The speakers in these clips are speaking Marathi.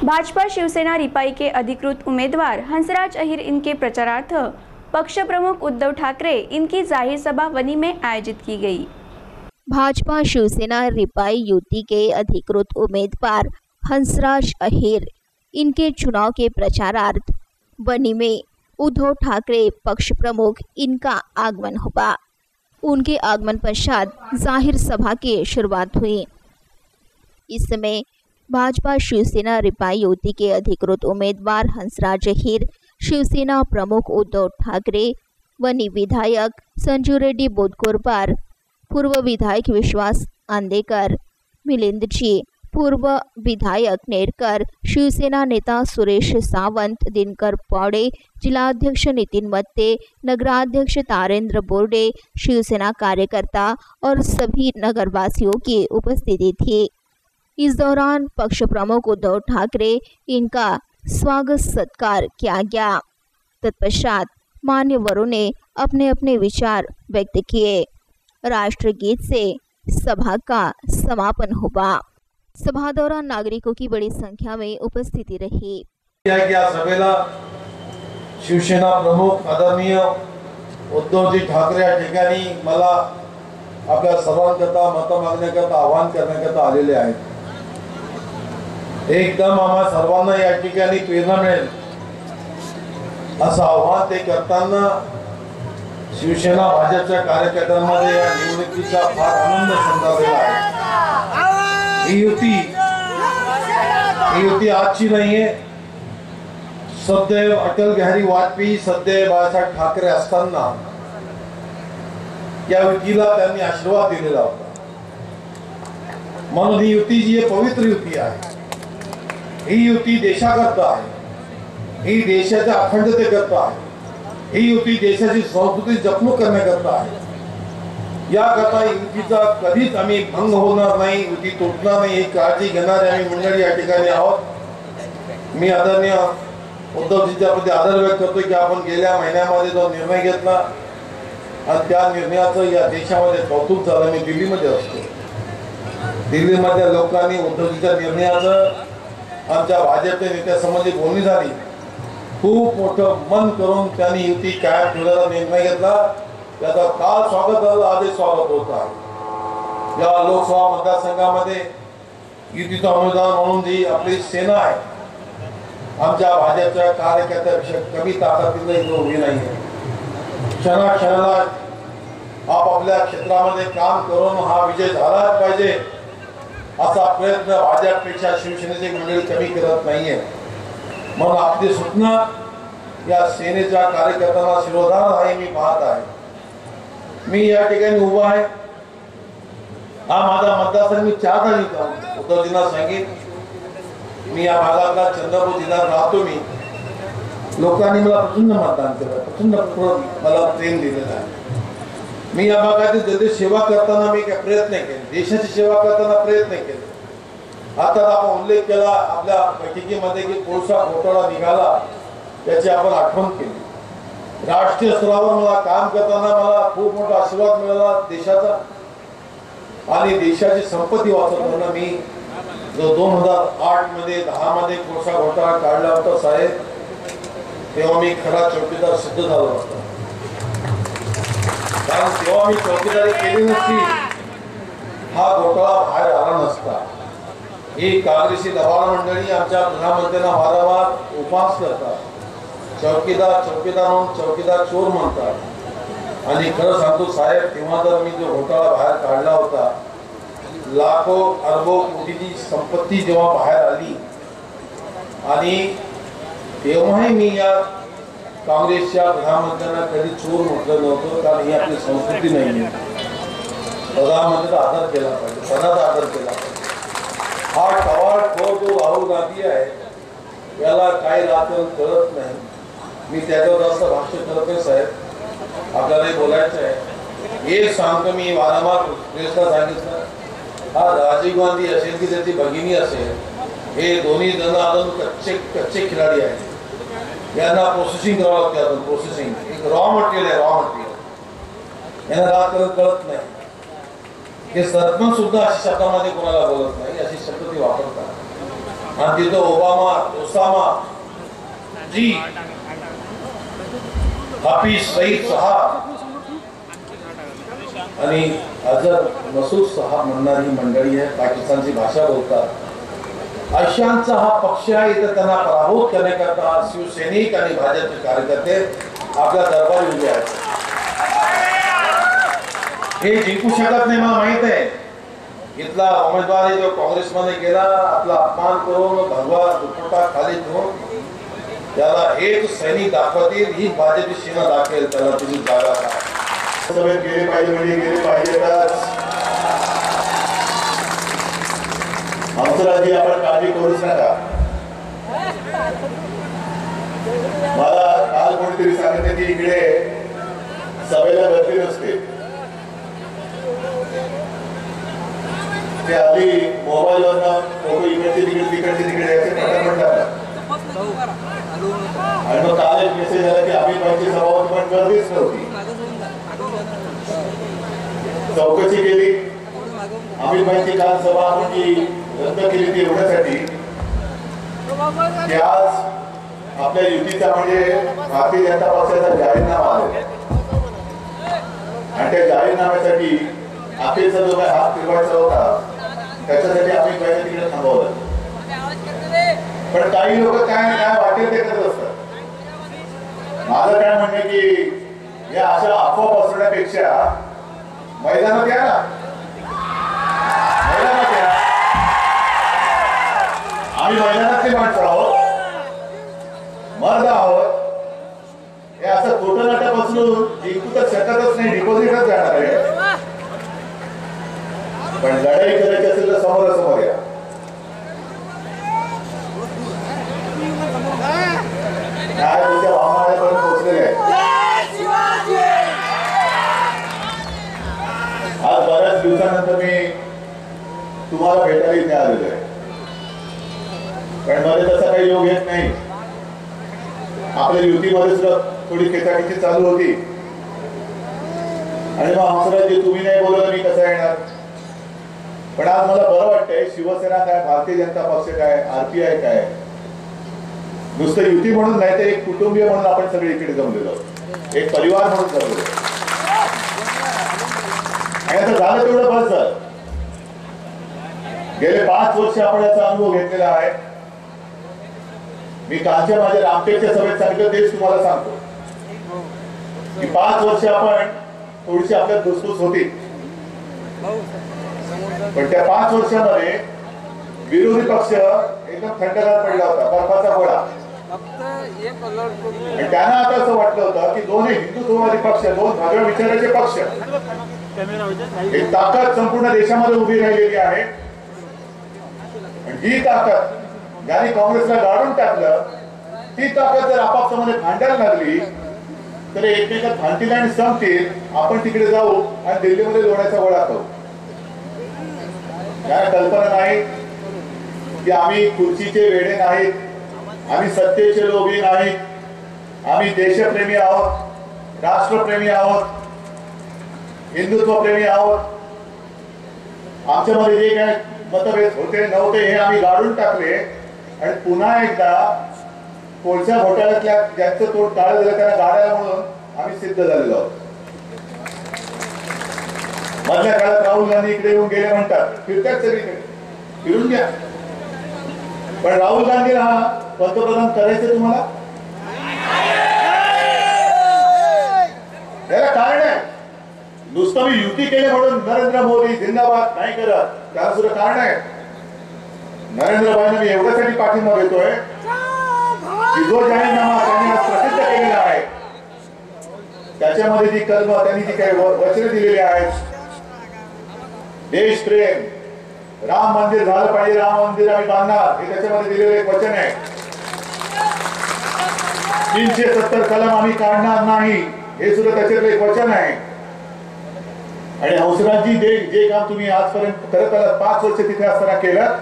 भाजपा शिवसेना रिपाई के अधिकृत उम्मीदवार हंसराज अहिर इनके प्रचारार्थ। पक्ष प्रमुख उद्धव ठाकरे इनकी ज़ाहिर सभा वनी में आयोजित की गई। भाजपा शिवसेना रिपाई युति के अधिकृत उम्मीदवार हंसराज अहिर इनके चुनाव के प्रचारार्थ बनी में उद्धव ठाकरे पक्ष प्रमुख इनका आगमन हुआ। उनके आगमन पश्चात ज़ाहिर सभा की शुरुआत हुई। इस समय भाजपा शिवसेना रिपाई युति के अधिकृत उम्मीदवार हंसराज अहिर शिवसेना प्रमुख उद्धव ठाकरे, वनी विधायक संजू रेड्डी बोदकोरपार पूर्व विधायक विश्वास आंदेकर, मिलिंद जी, पूर्व विधायक नेरकर, शिवसेना नेता सुरेश सावंत, दिनकर पौड़े, जिलाध्यक्ष नितिन मत्ते, नगराध्यक्ष तारेंद्र बोर्डे, शिवसेना कार्यकर्ता और सभी नगरवासियों की उपस्थिति थी। इस दौरान पक्ष प्रमुख उद्धव ठाकरे इनका स्वागत सत्कार किया गया। तत्पश्चात मान्यवरों ने अपने अपने विचार व्यक्त किए। राष्ट्रगीत से सभा का समापन हुआ। सभा दौरान नागरिकों की बड़ी संख्या में उपस्थिति रही। शिवसेना प्रमुख आदरणीय उद्धवजी ठाकरे या ठिकाणी मला आपल्या सर्वांकरता, मत मागण्याकरता आवाहन करण्याकरता आलेले आहेत. एकदम आम्हा सर्वांना या ठिकाणी प्रेरणा मिळेल. असं आव्हान ते करताना शिवसेना भाजपच्या कार्यकर्त्यांमध्ये या निवडणुकीचा फार आनंद समजावलेला आहे. ही युती ही युती आजची नाहीये. सदैव अटल बिहारी वाजपेयी सदैव बाळासाहेब ठाकरे असताना या युतीला त्यांनी आशीर्वाद दिलेला होता. म्हणून ही युती जी आहे पवित्र युती आहे. ही युती देशाकरता आहे. ही देशाच्या अखंडतेकरता आहे. ही युती देशाची संस्कृती जपणूक करण्याकरता आहे. याकरता युतीचा कधीच आम्ही भंग होणार नाही युती तुटणार नाही ही काळजी घेणारे आम्ही मंडळी या ठिकाणी आहोत. मी आदरणीय उद्धवजीच्या प्रति आदर व्यक्त करतो की आपण गेल्या महिन्यामध्ये जो निर्णय घेतला आणि त्या निर्णयाचं या देशामध्ये कौतुक झालं. मी दिल्लीमध्ये असतो. दिल्लीमधल्या लोकांनी उद्धवजीच्या निर्णयाचं आमच्या भाजपच्या नेत्यासंबंधी बोलणी झाली. खूप मोठं मन करून त्यांनी युती कायम ठेवण्याचा निर्णय घेतला. त्याचा काल स्वागत झालं आजही स्वागत होत आहे. या लोकसभा मतदारसंघामध्ये युतीचा उमेदवार म्हणून जी आपली सेना आहे आमच्या भाजपच्या कार्यकर्त्यापेक्षा कमी ताकदीनं इथं उभी नाही क्षणाक्षणाला आपापल्या क्षेत्रामध्ये काम करून हा विजय झालाच पाहिजे. असा प्रयत्न भाजपपेक्षा शिवसेनेचे मंडळी कमी करत नाहीये. म्हणून आपली सूचना या सेनेच्या कार्यकर्त्यांना शिरोधार आहे मी पाहत आहे. मी या ठिकाणी उभा आहे. हा माझा मतदारसंघ मी चार झाली उद्धवजींना सांगित मी या भागातला चंद्रपूर जिल्ह्यात राहतो मी. लोकांनी मला प्रचंड मतदान केलं प्रचंड मला प्रेम दिलेलं आहे. मी या भागातील जरी सेवा करताना मी काय प्रयत्न केले देशाची सेवा करताना प्रयत्न केले. आता आपण उल्लेख केला आपल्या बैठकीमध्ये की कोळसा घोटाळा निघाला त्याची आपण आठवण केली. राष्ट्रीय स्तरावर मला काम करताना मला खूप मोठा आशीर्वाद मिळाला देशाचा. आणि देशाची संपत्ती वाचवताना मी. जो दोन हजार आठमध्ये दहा मध्ये कोळसा घोटाळा काढला होता साहेब तेव्हा मी खरा चौकीदार सिद्ध झालो होता. कारण तेव्हा मी चौकीदारी केली नसती हा घोटाळा बाहेर आला नसता. ही काँग्रेसी दबाव मंडळी आमच्या प्रधानमंत्र्यांना वारंवार उपास करतात. चौकीदार चौकीदार म्हणून चौकीदार चोर म्हणतात. आणि खरं सांगतो साहेब तेव्हा जर मी जो घोटाळा बाहेर काढला होता लाखो अरबो कोटीची संपत्ती जेव्हा बाहेर आली आणि तेव्हाही मी या काँग्रेसच्या प्रधानमंत्र्यांना कधी चोर म्हटलं नव्हतं कारण ही आपली संस्कृती नाही प्रधानमंत्र्याचा आदर केला पाहिजे पदाचा आदर केला पाहिजे. हा टवाळ खोर जो राहुल गांधी आहे याला काय राहतं कळत नाही. मी त्याच्यावर जास्त भाष्य करत नाही साहेब. आपल्याला बोलायचं आहे. हे सांगतो मी वारंवार प्रेसला सांगितलं. हा राजीव गांधी असेल की त्याची भगिनी असेल हे दोन्ही जण अजून कच्चे कच्चे खिलाडी आहेत. यांना प्रोसेसिंग करावं लागते आपण प्रोसेसिंग एक रॉ मटेरियल आहे रॉ मटेरियल यांना राजकारण कळत नाही हे सरपंच सुद्धा अशी शब्दामध्ये कोणाला बोलत नाही अशी शब्द ते वापरतात आणि तिथं ओबामा ओसामा जी हाफिज सईद सहा आणि अजर मसूद सहा म्हणणारी मंडळी आहे पाकिस्तानची भाषा बोलतात अशांचा हा पक्ष आहे इथं त्यांना पराभूत करण्याकरता शिवसैनिक आणि भाजपचे कार्यकर्ते आपल्या दरबार उभे आहेत हे जिंकू शकत नाही मला माहीत आहे. इथला उमेदवार जो काँग्रेसमध्ये गेला आपला अपमान करून भगवा दुपटा खाली ठेवून त्याला एक सैनिक दाखवतील ही भाजपची सेना दाखवेल त्याला तुम्ही जागा सभेत गेले पाहिजे म्हणजे गेले पाहिजे हंसराजी आपण काळजी करूच नका. मला काल कोणीतरी सांगते की इकडे सभेला गर्दी नसते. ते आधी मोबाईल वरनं फोटो इकडचे तिकडे तिकडचे तिकडे यायचे पटापट टाकतात. आणि मग काल एक मेसेज आला की आम्ही पाहिजे सभा पण गर्दीच नव्हती. चौकशी केली आम्ही माहिती काल सभा जी रद्द केली ती एवढ्यासाठी की आज आपल्या युतीचा म्हणजे भारतीय जनता पक्षाचा जाहीरनामा आला आणि त्या जाहीरनाम्यासाठी अखेरचा जो काय हात फिरवायचा होता त्याच्यासाठी आम्ही पहिले तिकडे थांबवलं. पण काही लोक काय काय वाटेल ते करत असतात. माझं काय म्हणणं आहे की या अशा अफवा पसरण्यापेक्षा मैदानात या ना. डिपॉझिटच जाणार आहे. पण लढाई करायची असेल तर समोरासमोर या. काय तुमच्या भावनापर्यंत पोहोचलेले आहे आज बऱ्याच दिवसानंतर मी तुम्हाला भेटायला इथे आलेलो आहे. पण मध्ये तसा काही योग येत नाही. आपल्या युतीमध्ये सुद्धा थोडी खेचाखेची चालू होती. आणि मग हंसराजी तुम्ही नाही बोलवलं मी कसा येणार? पण आज मला बरं वाटतंय शिवसेना काय भारतीय जनता पक्ष काय आरपीआय काय? नुसतं युती म्हणून नाही तर एक कुटुंबीय म्हणून आपण सगळे इकडे जमलेलो एक परिवार म्हणून जमलेलो आणि आता झालं तेवढं बस झालं गेले पाच वर्ष आपण याचा अनुभव घेतलेला आहे. मी कालच्या माझ्या रामटेकच्या सभेत सांगितलं तेच तुम्हाला सांगतो. की पाच वर्ष आपण थोडीशी आपल्यात धुसफूस होती. पण त्या पाच वर्षामध्ये विरोधी पक्ष एकदम थंडगार पडला होता बर्फाचा गोळा. त्यांना आता असं वाटलं होतं की दोन्ही हिंदुत्ववादी पक्ष दोन भगव्या विचाराचे पक्ष एक ताकद संपूर्ण देशामध्ये उभी राहिलेली आहे. ही ताकद ज्यांनी काँग्रेसला गाडून टाकलं ती ताकद जर आपापसामध्ये भांडायला लागली तर एकमेकात भांडतील आणि संपतील आपण तिकडे जाऊ आणि दिल्लीमध्ये लोण्याचा वडा खाऊ काय कल्पना नाही की आम्ही खुर्चीचे वेडे नाहीत आम्ही सत्तेचे लोभी नाहीत आम्ही देशप्रेमी आहोत राष्ट्रप्रेमी आहोत हिंदुत्वप्रेमी आहोत. आमच्यामध्ये जे काय मतभेद होते नव्हते हे आम्ही गाडून टाकले. आणि पुन्हा एकदा कोळसा घोटाळ्यातल्या ज्यांचं तोड काढलं झालं त्यांना गाडायला म्हणून आम्ही सिद्ध झालेलो आहोत. मधल्या काळात राहुल गांधी इकडे येऊन गेले म्हणतात. फिरतात सगळीकडे. फिरून घ्या. पण राहुल गांधीला पंतप्रधान करायचं तुम्हाला? त्याला कारण आहे. नुसतं मी युती केली म्हणून नरेंद्र मोदी जिंदाबाद नाही करत. त्याला सुद्धा कारण आहे. नरेंद्र नरेंद्रभाईंना मी एवढ्यासाठी पाठिंबा देतोय. की जो जाहीरनामा त्यांनी आज प्रसिद्ध केलेला आहे त्याच्यामध्ये जी कल्म त्यांनी जी काही वचने दिलेली आहेत देश प्रेम राम मंदिर झालं पाहिजे राम मंदिर. आम्ही बांधणार. हे त्याच्यामध्ये दिलेलं एक वचन आहे. तीनशे सत्तर कलम आम्ही काढणार नाही हे सुद्धा त्याच्यातलं एक वचन आहे आणि हंसराजी जे जे काम तुम्ही आजपर्यंत करत आलात पाच वर्ष तिथे असताना केलं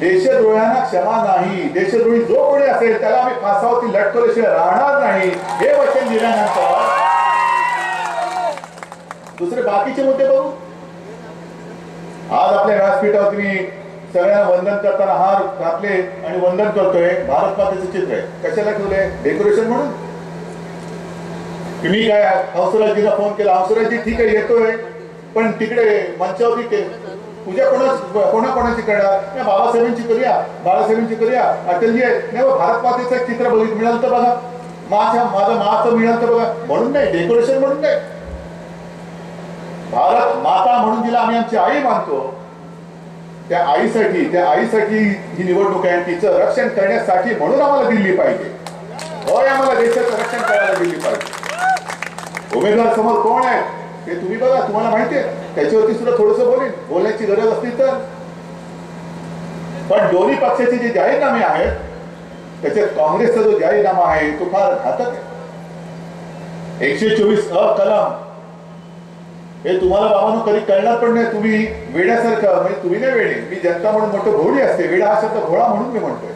देशद्रोह्यांना क्षमा नाही. देशद्रोही जो कोणी असेल त्याला आम्ही फासावरती लटकवल्याशिवाय राहणार नाही. हे वचन दिल्यानंतर दुसरे बाकीचे मुद्दे बघू? आज आपल्या व्यासपीठावरती मी सगळ्यांना वंदन करताना हार घातले आणि वंदन करतोय. भारत मातेचं चित्र आहे. कशाला ठेवलंय? डेकोरेशन म्हणून? मी काय हंसराजीला फोन केला? हंसराजी ठीक आहे येतोय. पण तिकडे मंचावरती पूजा कोणा कोणा कोणाची करणार नाही, बाबासाहेबांची करूया बाळासाहेबांची करूया. अटलजी नाही हो, भारत मातेचं एक चित्र बघित मिळालं तर बघा. माझ्या माझं माचं मिळालं तर बघा. म्हणून नाही डेकोरेशन म्हणून नाही. भारत माता म्हणून जिला आम्ही आमची आई मानतो. त्या आईसाठी त्या आईसाठी ही निवडणूक आहे तिचं रक्षण करण्यासाठी म्हणून आम्हाला दिली पाहिजे. होय आम्हाला देशाचं रक्षण करायला दिली पाहिजे. उमेदवार समोर कोण आहे? हे तुम्ही बघा तुम्हाला माहिती आहे. त्याच्यावरती सुद्धा थोडस बोलेन. बोलण्याची गरज असली तर. पण दोन्ही पक्षाचे जे जाहीरनामे आहेत त्याच्यात काँग्रेसचा जो जाहीरनामा आहे तो फार घातक आहे. एकशे चोवीस अ कलम. हे तुम्हाला बाबांनो कधी कळणार पण नाही तुम्ही वेड्यासारखं म्हणजे तुम्ही नाही वेडे. मी जनता म्हणून मोठं घोडी असते वेडा हा शब्द घोडा म्हणून मी म्हणतोय.